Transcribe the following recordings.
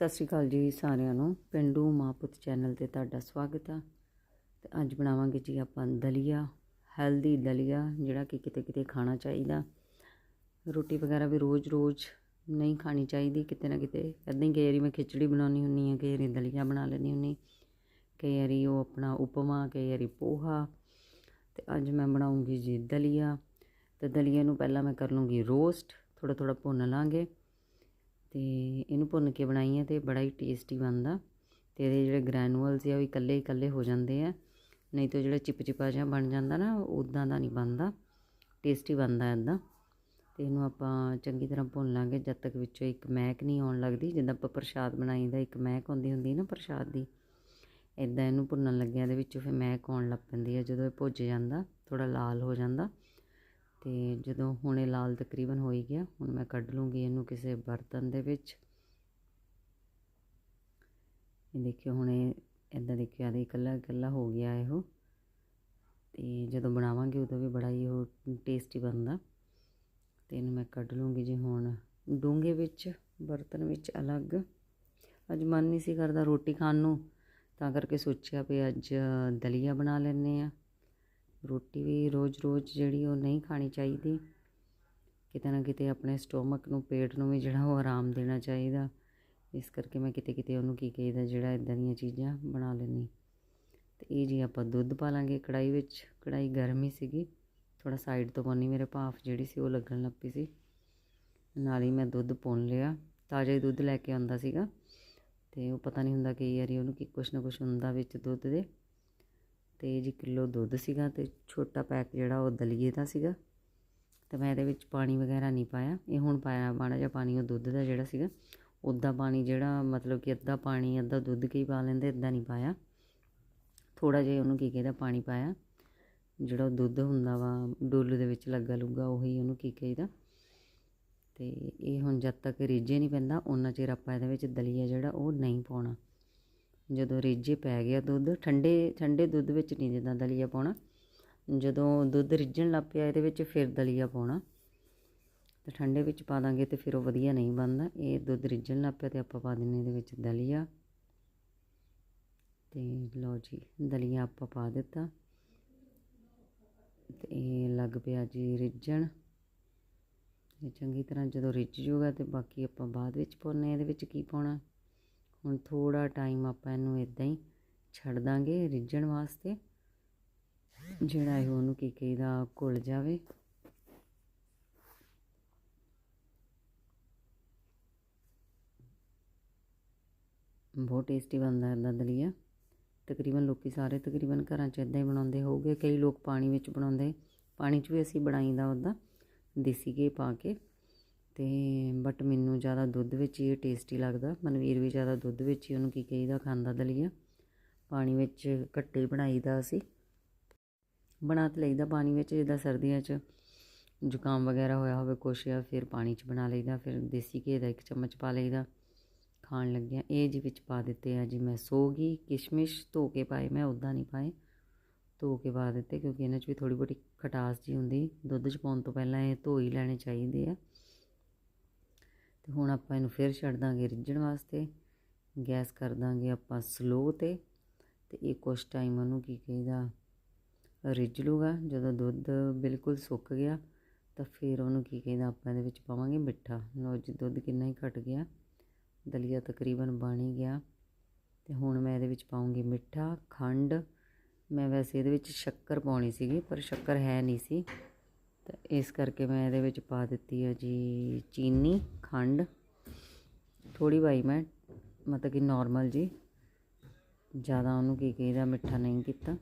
ਸਤਿ ਸ਼੍ਰੀ ਅਕਾਲ ਜੀ ਸਾਰਿਆਂ ਨੂੰ। ਪਿੰਡੂ ਮਾਂ ਪੁੱਤ ਚੈਨਲ ਤੇ ਤੁਹਾਡਾ ਸਵਾਗਤ ਆ। ਤੇ ਅੱਜ ਬਣਾਵਾਂਗੇ ਜੀ ਆਪਾਂ ਦਲੀਆ, ਹੈਲਦੀ ਦਲੀਆ, ਜਿਹੜਾ ਕਿ ਕਿਤੇ ਕਿਤੇ ਖਾਣਾ ਚਾਹੀਦਾ। ਰੋਟੀ ਵਗੈਰਾ ਵੀ ਰੋਜ਼-ਰੋਜ਼ ਨਹੀਂ ਖਾਣੀ ਚਾਹੀਦੀ। ਕਿਤੇ ਨਾ ਕਿਤੇ ਇਦਾਂ ਹੀ ਕਈ ਵਾਰੀ ਮੈਂ ਖਿਚੜੀ ਬਣਾਉਣੀ ਹੁੰਨੀ ਆ, ਕਈ ਵਾਰੀ ਦਲੀਆ ਬਣਾ ਲੈਣੀ ਹੁੰਨੀ ਕਈ ਵਾਰੀ ਉਹ ਆਪਣਾ ਉਪਮਾ, ਕਈ ਵਾਰੀ ਪੋਹਾ। ਤੇ ਅੱਜ ਮੈਂ ਬਣਾਉਂਗੀ ਜੀ ਦਲੀਆ। ਤੇ ਦਲੀਆ ਨੂੰ ਪਹਿਲਾਂ ਮੈਂ ਕਰ ਲੂੰਗੀ ਰੋਸਟ। ਥੋੜਾ ਥੋੜਾ ਭੁੰਨ ਲਾਂਗੇ। ਤੇ ਇਹਨੂੰ ਭੁੰਨ ਕੇ ਬਣਾਈ ਹੈ ਤੇ ਬੜਾ ਹੀ ਟੇਸਟੀ ਬਣਦਾ। ਤੇ ਇਹਦੇ ਜਿਹੜੇ ਗ੍ਰੈਨੂਅਲਸ ਆ ਉਹ ਇਕੱਲੇ ਇਕੱਲੇ ਹੋ ਜਾਂਦੇ ਆ। ਨਹੀਂ ਤਾਂ ਜਿਹੜਾ ਚਿਪਚਿਪਾ ਜਿਹਾ ਬਣ ਜਾਂਦਾ ਨਾ ਉਦਾਂ ਦਾ ਨਹੀਂ ਬਣਦਾ। ਟੇਸਟੀ ਬਣਦਾ ਇਦਾਂ ਤੇ ਇਹਨੂੰ ਆਪਾਂ ਚੰਗੀ ਤਰ੍ਹਾਂ ਭੁੰਨ ਲਾਂਗੇ। ਜਦ ਤੱਕ ਵਿੱਚੋਂ ਇੱਕ ਮਹਿਕ ਨਹੀਂ ਆਉਣ ਲੱਗਦੀ, ਜਿੱਦਾਂ ਆਪਾਂ ਪ੍ਰਸ਼ਾਦ ਬਣਾਈਦਾ ਇੱਕ ਮਹਿਕ ਆਉਂਦੀ ਹੁੰਦੀ ਨਾ ਪ੍ਰਸ਼ਾਦ ਦੀ। ਇਦਾਂ ਇਹਨੂੰ ਭੁੰਨਣ ਲੱਗਿਆ ਦੇ ਵਿੱਚੋਂ ਫਿਰ ਮਹਿਕ ਆਉਣ ਲੱਗ ਪੈਂਦੀ ਹੈ ਜਦੋਂ ਇਹ ਭੁੱਜ ਜਾਂਦਾ ਥੋੜਾ ਲਾਲ ਹੋ ਜਾਂਦਾ ਤੇ ਜਦੋਂ ਹੁਣੇ ਲਾਲ ਤਕਰੀਬਨ ਹੋ ਹੀ ਗਿਆ, ਹੁਣ ਮੈਂ ਕੱਢ ਲੂੰਗੀ ਇਹਨੂੰ ਕਿਸੇ ਬਰਤਨ ਦੇ ਵਿੱਚ। ਇਹ ਦੇਖਿਓ ਹੁਣੇ ਇਹ ਇਦਾਂ ਦੇਖਿਓ ਆਦੇ ਇਕੱਲਾ ਇਕੱਲਾ ਹੋ ਗਿਆ ਇਹੋ। ਤੇ ਜਦੋਂ ਬਣਾਵਾਂਗੇ ਉਦੋਂ ਵੀ ਬੜਾ ਹੀ ਉਹ ਟੇਸਟੀ ਬਣਦਾ। ਤੇ ਇਹਨੂੰ ਮੈਂ ਕੱਢ ਲੂੰਗੀ ਜੀ ਹੁਣ ਡੂੰਘੇ ਵਿੱਚ, ਬਰਤਨ ਵਿੱਚ ਅਲੱਗ। ਅੱਜ ਮਨ ਨਹੀਂ ਸੀ ਕਰਦਾ ਰੋਟੀ ਖਾਣ ਨੂੰ, ਤਾਂ ਕਰਕੇ ਸੋਚਿਆ ਵੀ ਅੱਜ ਦਲੀਆ ਬਣਾ ਲੈਂਦੇ ਆ ਰੋਟੀ ਵੀ ਰੋਜ਼-ਰੋਜ਼ ਜਿਹੜੀ ਉਹ ਨਹੀਂ ਖਾਣੀ ਚਾਹੀਦੀ। ਕਿਤੇ ਨਾ ਕਿਤੇ ਆਪਣੇ ਸਟੋਮਕ ਨੂੰ, ਪੇਟ ਨੂੰ ਵੀ ਜਿਹੜਾ ਉਹ ਆਰਾਮ ਦੇਣਾ ਚਾਹੀਦਾ। ਇਸ ਕਰਕੇ ਮੈਂ ਕਿਤੇ ਕਿਤੇ ਉਹਨੂੰ ਕੀ ਕਹੀਦਾ, ਜਿਹੜਾ ਇਦਾਂ ਦੀਆਂ ਚੀਜ਼ਾਂ ਬਣਾ ਲੈਣੀ ਤੇ ਇਹ ਜੀ ਆਪਾਂ ਦੁੱਧ ਪਾ ਲਾਂਗੇ ਕੜਾਈ ਵਿੱਚ। ਕੜਾਈ ਗਰਮ ਹੀ ਸੀਗੀ। ਥੋੜਾ ਸਾਈਡ ਤੋਂ ਪਾਉਣੀ ਮੇਰੇ ਭਾਫ ਜਿਹੜੀ ਸੀ ਉਹ ਲੱਗਣ ਲੱਗ ਪਈ ਸੀ। ਨਾਲ ਹੀ ਮੈਂ ਦੁੱਧ ਪੁੰਨ ਲਿਆ। ਤਾਜ਼ਾ ਹੀ ਦੁੱਧ ਲੈ ਕੇ ਆਉਂਦਾ ਸੀਗਾ। ਤੇ ਉਹ ਪਤਾ ਨਹੀਂ ਹੁੰਦਾ ਕਈ ਵਾਰੀ ਉਹਨੂੰ ਕੀ ਕੁਛ ਨਾ ਕੁਛ ਹੁੰਦਾ ਵਿੱਚ ਦੁੱਧ ਦੇ। ਤੇ ਜੀ ਕਿਲੋ ਦੁੱਧ ਸੀਗਾ ਤੇ ਛੋਟਾ ਪੈਕ ਜਿਹੜਾ ਉਹ ਦਲੀਏ ਦਾ ਸੀਗਾ। ਤੇ ਮੈਂ ਇਹਦੇ ਵਿੱਚ ਪਾਣੀ ਵਗੈਰਾ ਨਹੀਂ ਪਾਇਆ। ਇਹ ਹੁਣ ਪਾਇਆ, ਮਾੜਾ ਜਿਹਾ ਪਾਣੀ ਉਹ ਦੁੱਧ ਦਾ ਜਿਹੜਾ ਸੀਗਾ। ਉੱਦਾਂ ਪਾਣੀ ਜਿਹੜਾ ਮਤਲਬ ਕਿ ਅੱਧਾ ਪਾਣੀ, ਅੱਧਾ ਦੁੱਧ ਕੀ ਪਾ ਲੈਂਦੇ ਇਦਾਂ ਨਹੀਂ ਪਾਇਆ। ਥੋੜਾ ਜਿਹਾ ਉਹਨੂੰ ਕੀ ਕਹਿੰਦਾ, ਪਾਣੀ ਪਾਇਆ। ਜਿਹੜਾ ਦੁੱਧ ਹੁੰਦਾ ਵਾ, ਡੋਲੂ ਦੇ ਵਿੱਚ ਲੱਗਾ ਲੂਗਾ, ਉਹੀ ਉਹਨੂੰ ਕੀ ਕਹਿੰਦਾ। ਤੇ ਇਹ ਹੁਣ ਜਦ ਤੱਕ ਰੀਝੇ ਨਹੀਂ ਪੈਂਦਾ ਉਹਨਾਂ ਚਿਰ ਆਪਾਂ ਇਹਦੇ ਵਿੱਚ ਦਲੀਆ ਜਿਹੜਾ ਉਹ ਨਹੀਂ ਪਾਉਣਾ। ਜਦੋਂ ਰਿੱਝੇ ਪੈ ਗਿਆ ਦੁੱਧ, ਠੰਡੇ ਠੰਡੇ ਦੁੱਧ ਵਿੱਚ ਨਹੀਂ ਜਿੱਦਾਂ ਦਲੀਆ ਪਾਉਣਾ। ਜਦੋਂ ਦੁੱਧ ਰਿੱਝਣ ਲੱਗ ਪਿਆ ਇਹਦੇ ਵਿੱਚ ਫਿਰ ਦਲੀਆ ਪਾਉਣਾ। ਤੇ ਠੰਡੇ ਵਿੱਚ ਪਾ ਦਾਂਗੇ ਤੇ ਫਿਰ ਉਹ ਵਧੀਆ ਨਹੀਂ ਬਣਦਾ। ਇਹ ਦੁੱਧ ਰਿੱਝਣ ਲੱਗ ਪਿਆ ਤੇ ਆਪਾਂ ਪਾ ਦਿੰਨੇ ਇਹਦੇ ਵਿੱਚ ਦਲੀਆ। ਤੇ ਲਓ ਜੀ, ਦਲੀਆ ਆਪਾਂ ਪਾ ਦਿੱਤਾ। ਤੇ ਇਹ ਲੱਗ ਪਿਆ ਜੀ ਰਿੱਝਣ। ਇਹ ਚੰਗੀ ਤਰ੍ਹਾਂ ਜਦੋਂ ਰਿੱਝ ਜੂਗਾ ਤੇ ਬਾਕੀ ਆਪਾਂ ਬਾਅਦ ਵਿੱਚ ਪਾਉਣੇ ਇਹਦੇ ਵਿੱਚ ਕੀ ਪਾਉਣਾ? ਹੁਣ ਥੋੜਾ ਟਾਈਮ ਆਪਾਂ ਇਹਨੂੰ ਇਦਾਂ ਹੀ ਛੱਡ ਦਾਂਗੇ ਰਿੱਝਣ ਵਾਸਤੇ, ਜਿਹੜਾ ਇਹ ਉਹਨੂੰ ਕੀ ਕਹੀਦਾ, ਘੁਲ ਜਾਵੇ। ਬਹੁਤ ਟੇਸਟੀ ਬਣਦਾ ਇਹਦਾ ਦਲੀਆ। ਤਕਰੀਬਨ ਲੋਕੀ ਸਾਰੇ ਤਕਰੀਬਨ ਘਰਾਂ 'ਚ ਇਦਾਂ ਹੀ ਬਣਾਉਂਦੇ ਹੋਊਗੇ। ਕਈ ਲੋਕ ਪਾਣੀ ਵਿੱਚ ਬਣਾਉਂਦੇ। ਪਾਣੀ 'ਚ ਵੀ ਅਸੀਂ ਬਣਾਈਦਾ ਉਹਦਾ, ਦੇਸੀ ਘੀ ਪਾ ਕੇ। ਤੇ ਬਟ ਮੈਨੂੰ ਜ਼ਿਆਦਾ ਦੁੱਧ ਵਿੱਚ ਹੀ ਟੇਸਟੀ ਲੱਗਦਾ। ਮਨਵੀਰ ਵੀ ਜ਼ਿਆਦਾ ਦੁੱਧ ਵਿੱਚ ਹੀ ਉਹਨੂੰ ਕੀ ਕਹੀਦਾ, ਖਾਂਦਾ ਦਲੀਆ। ਪਾਣੀ ਵਿੱਚ ਘੱਟੇ ਬਣਾਈਦਾ ਅਸੀਂ ਬਣਾ ਤੇ ਲਈਦਾ ਪਾਣੀ ਵਿੱਚ, ਜਿੱਦਾਂ ਸਰਦੀਆਂ 'ਚ ਜ਼ੁਕਾਮ ਵਗੈਰਾ ਹੋਇਆ ਹੋਵੇ ਕੁਛ ਜਾਂ ਫਿਰ ਪਾਣੀ 'ਚ ਬਣਾ ਲਈਦਾ, ਫਿਰ ਦੇਸੀ ਘੇ ਦਾ ਇੱਕ ਚਮਚ ਪਾ ਲਈਦਾ। ਖਾਣ ਲੱਗਿਆ। ਇਹ ਜੀ ਵਿੱਚ ਪਾ ਦਿੱਤੇ ਆ ਜੀ ਮੈਂ ਸੋਗੀ ਕਿਸ਼ਮਿਸ਼ ਧੋ ਕੇ ਪਾਏ, ਮੈਂ ਉਦਾਂ ਨਹੀਂ ਪਾਏ। ਧੋ ਕੇ ਪਾ ਦਿੱਤੇ ਕਿਉਂਕਿ ਇਹਨਾਂ 'ਚ ਵੀ ਥੋੜੀ ਬਹੁਤੀ ਖਟਾਸ ਜੀ ਹੁੰਦੀ। ਦੁੱਧ 'ਚ ਪਾਉਣ ਤੋਂ ਪਹਿਲਾਂ ਇਹ ਧੋ ਹੀ ਲੈਣੇ ਚਾਹੀਦੇ ਆ। ਤੇ ਹੁਣ ਆਪਾਂ ਇਹਨੂੰ ਫਿਰ ਛੱਡ ਦਾਂਗੇ ਰਿੱਝਣ ਵਾਸਤੇ, ਗੈਸ ਕਰ ਦਾਂਗੇ ਆਪਾਂ ਸਲੋ ਤੇ ਤੇ ਇਹ ਕੁਛ ਟਾਈਮ ਉਹਨੂੰ ਕੀ ਕਹੀਦਾ, ਰਿੱਝ ਲੂਗਾ। ਜਦੋਂ ਦੁੱਧ ਬਿਲਕੁਲ ਸੁੱਕ ਗਿਆ, ਤਾਂ ਫਿਰ ਉਹਨੂੰ ਕੀ ਕਹਿੰਦਾ ਆਪਾਂ ਇਹਦੇ ਵਿੱਚ ਪਾਵਾਂਗੇ ਮਿੱਠਾ। ਲਓ ਜੀ, ਦੁੱਧ ਕਿੰਨਾ ਹੀ ਘਟ ਗਿਆ, ਦਲੀਆ ਤਕਰੀਬਨ ਬਣ ਹੀ ਗਿਆ। ਤੇ ਹੁਣ ਮੈਂ ਇਹਦੇ ਵਿੱਚ ਪਾਉਂਗੀ ਮਿੱਠਾ, ਖੰਡ। ਮੈਂ ਵੈਸੇ ਇਹਦੇ ਵਿੱਚ ਸ਼ੱਕਰ ਪਾਉਣੀ ਸੀਗੀ, ਪਰ ਸ਼ੱਕਰ ਹੈ ਨਹੀਂ ਸੀ। ਤਾਂ ਇਸ ਕਰਕੇ ਮੈਂ ਇਹਦੇ ਵਿੱਚ ਪਾ ਦਿੱਤੀ ਹੈ ਜੀ ਚੀਨੀ, ਖੰਡ। ਥੋੜੀ ਪਾਈ ਮੈਂ, ਮਤਲਬ ਕਿ ਨਾਰਮਲ ਜੀ। ਜ਼ਿਆਦਾ ਉਹਨੂੰ ਕੀ ਕਹੀਦਾ, ਮਿੱਠਾ ਨਹੀਂ ਕੀਤਾ।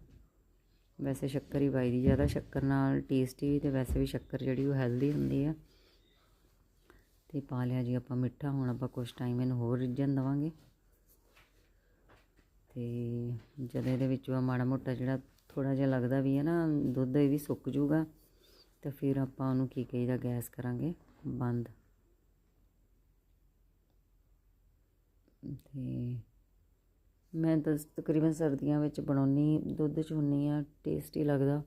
ਵੈਸੇ ਸ਼ੱਕਰ ਹੀ ਪਾਈ ਦੀ, ਜ਼ਿਆਦਾ ਸ਼ੱਕਰ ਨਾਲ ਟੇਸਟੀ ਵੀ ਤੇ ਵੈਸੇ ਵੀ ਸ਼ੱਕਰ ਜਿਹੜੀ ਉਹ ਹੈਲਦੀ ਹੁੰਦੀ ਆ। ਤੇ ਪਾ ਲਿਆ ਜੀ ਆਪਾਂ ਮਿੱਠਾ, ਹੁਣ ਆਪਾਂ ਕੁਝ ਟਾਈਮ ਇਹਨੂੰ ਹੋਰ ਰਿੱਝਣ ਦਵਾਂਗੇ। ਤੇ ਜਦ ਇਹਦੇ ਵਿੱਚ ਆ ਮਾੜਾ ਮੋਟਾ ਜਿਹੜਾ ਥੋੜਾ ਜਿਹਾ ਲੱਗਦਾ ਵੀ ਹੈ ਨਾ, ਦੁੱਧ ਇਹ ਵੀ ਸੁੱਕ ਜੂਗਾ। ਤਾਂ ਫਿਰ ਆਪਾਂ ਉਹਨੂੰ ਕੀ ਕਹੀਦਾ, ਗੈਸ ਕਰਾਂਗੇ, ਬੰਦ। ਤੇ ਮੈਂ ਤਾਂ ਤਕਰੀਬਨ ਸਰਦੀਆਂ ਵਿੱਚ ਬਣਾਉਣੀ, ਦੁੱਧ ਚ ਹੁੰਨੀ ਆ, ਟੇਸਟੀ ਲੱਗਦਾ।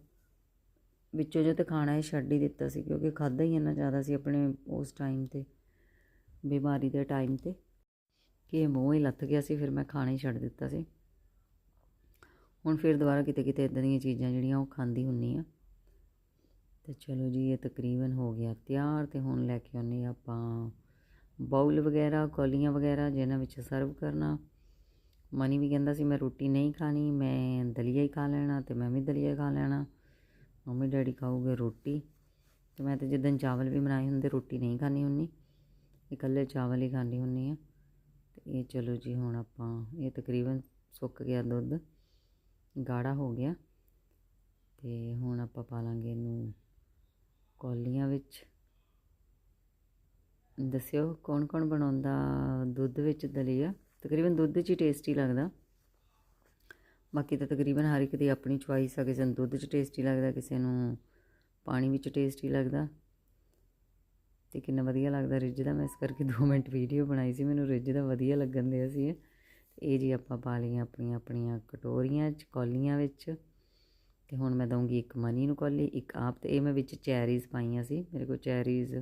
ਵਿੱਚੋਂ ਜੋ ਤੇ ਖਾਣਾ ਇਹ ਛੱਡ ਹੀ ਦਿੱਤਾ ਸੀ, ਕਿਉਂਕਿ ਖਾਦਾ ਹੀ ਇੰਨਾ ਜ਼ਿਆਦਾ ਸੀ ਆਪਣੇ ਉਸ ਟਾਈਮ ਤੇ, ਬਿਮਾਰੀ ਦੇ ਟਾਈਮ ਤੇ, ਕਿ ਮੂੰਹ ਹੀ ਲੱਥ ਗਿਆ ਸੀ, ਫਿਰ ਮੈਂ ਖਾਣਾ ਹੀ ਛੱਡ ਦਿੱਤਾ ਸੀ। ਹੁਣ ਫਿਰ ਦੁਬਾਰਾ ਕਿਤੇ ਕਿਤੇ ਇਦਾਂ ਦੀਆਂ ਚੀਜ਼ਾਂ ਜਿਹੜੀਆਂ ਉਹ ਖਾਂਦੀ ਹੁੰਨੀ ਆ। ਤੇ ਚਲੋ ਜੀ, ਇਹ ਤਕਰੀਬਨ ਹੋ ਗਿਆ। ਤਿਆਰ ਤੇ ਹੁਣ ਲੈ ਕੇ ਆਉਨੇ ਆਪਾਂ ਬਾਉਲ ਵਗੈਰਾ, ਕੌਲੀਆਂ ਵਗੈਰਾ, ਜਿਹਨਾਂ ਵਿੱਚ ਸਰਵ ਕਰਨਾ। ਮਨੀ ਵੀ ਕਹਿੰਦਾ ਸੀ, ਮੈਂ ਰੋਟੀ ਨਹੀਂ ਖਾਣੀ, ਮੈਂ ਦਲੀਆ ਹੀ ਖਾ ਲੈਣਾ ਤੇ ਮੈਂ ਵੀ ਦਲੀਆ ਖਾ ਲੈਣਾ। ਮੰਮੀ ਡੈਡੀ ਖਾਓਗੇ ਰੋਟੀ। ਤੇ ਮੈਂ ਤੇ ਜਿੱਦਣ ਚਾਵਲ ਵੀ ਬਣਾਏ ਹੁੰਦੇ, ਰੋਟੀ ਨਹੀਂ ਖਾਣੀ ਹੁੰਨੀ ਇਕੱਲੇ ਚਾਵਲ ਹੀ ਖਾਣੀ ਹੁੰਨੀ ਆ ਤੇ ਇਹ ਚਲੋ ਜੀ, ਹੁਣ ਆਪਾਂ, ਇਹ ਤਕਰੀਬਨ ਸੁੱਕ ਗਿਆ ਦੁੱਧ। ਗਾੜਾ ਹੋ ਗਿਆ। ਤੇ ਹੁਣ ਆਪਾਂ ਪਾ ਲਾਂਗੇ ਇਹਨੂੰ ਕੌਲੀਆਂ ਵਿੱਚ। ਦੱਸਿਓ ਕੌਣ ਕੌਣ ਬਣਾਉਂਦਾ ਦੁੱਧ ਵਿੱਚ ਦਲੀਆ? ਤਕਰੀਬਨ ਦੁੱਧ 'ਚ ਹੀ ਟੇਸਟੀ ਲੱਗਦਾ। ਬਾਕੀ ਤਾਂ ਤਕਰੀਬਨ ਹਰ ਇੱਕ ਦੀ ਆਪਣੀ ਚੁਆਇਸ ਆ, ਕਿਸੇ ਨੂੰ ਦੁੱਧ 'ਚ ਟੇਸਟੀ ਲੱਗਦਾ, ਕਿਸੇ ਨੂੰ ਪਾਣੀ ਵਿੱਚ ਟੇਸਟੀ ਲੱਗਦਾ। ਤੇ ਕਿੰਨਾ ਵਧੀਆ ਲੱਗਦਾ ਰਿੱਜ ਦਾ। ਮੈਂ ਇਸ ਕਰਕੇ 2 ਮਿੰਟ ਵੀਡੀਓ ਬਣਾਈ ਸੀ, ਮੈਨੂੰ ਰਿੱਜ ਦਾ ਵਧੀਆ ਲੱਗਣ ਦਿਆ ਸੀ। ਇਹ ਇਹ ਜੀ ਆਪਾਂ ਪਾ ਲਈਆਂ ਆਪਣੀਆਂ ਆਪਣੀਆਂ ਕਟੋਰੀਆਂ 'ਚ, ਕੌਲੀਆਂ ਵਿੱਚ। ਤੇ ਹੁਣ ਮੈਂ ਦਊਂਗੀ ਇੱਕ ਮਨੀ ਨੂੰ ਕੌਲੀ, ਇੱਕ ਆਪ ਤੇ ਇਹ ਮੈਂ ਵਿੱਚ ਚੈਰੀਜ਼ ਪਾਈਆਂ ਸੀ। ਮੇਰੇ ਕੋਲ ਚੈਰੀਜ਼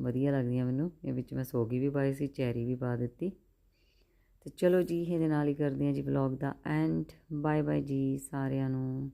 ਵਧੀਆ ਲੱਗਦੀਆਂ ਮੈਨੂੰ। ਇਹ ਵਿੱਚ ਮੈਂ ਸੋਗੀ ਵੀ ਪਾਈ ਸੀ, ਚੈਰੀ ਵੀ ਪਾ ਦਿੱਤੀ। ਤੇ ਚਲੋ ਜੀ, ਇਹਦੇ ਨਾਲ ਹੀ ਕਰਦੇ ਹਾਂ ਜੀ ਵਲੌਗ ਦਾ ਐਂਡ ਬਾਏ ਬਾਏ ਜੀ ਸਾਰਿਆਂ ਨੂੰ।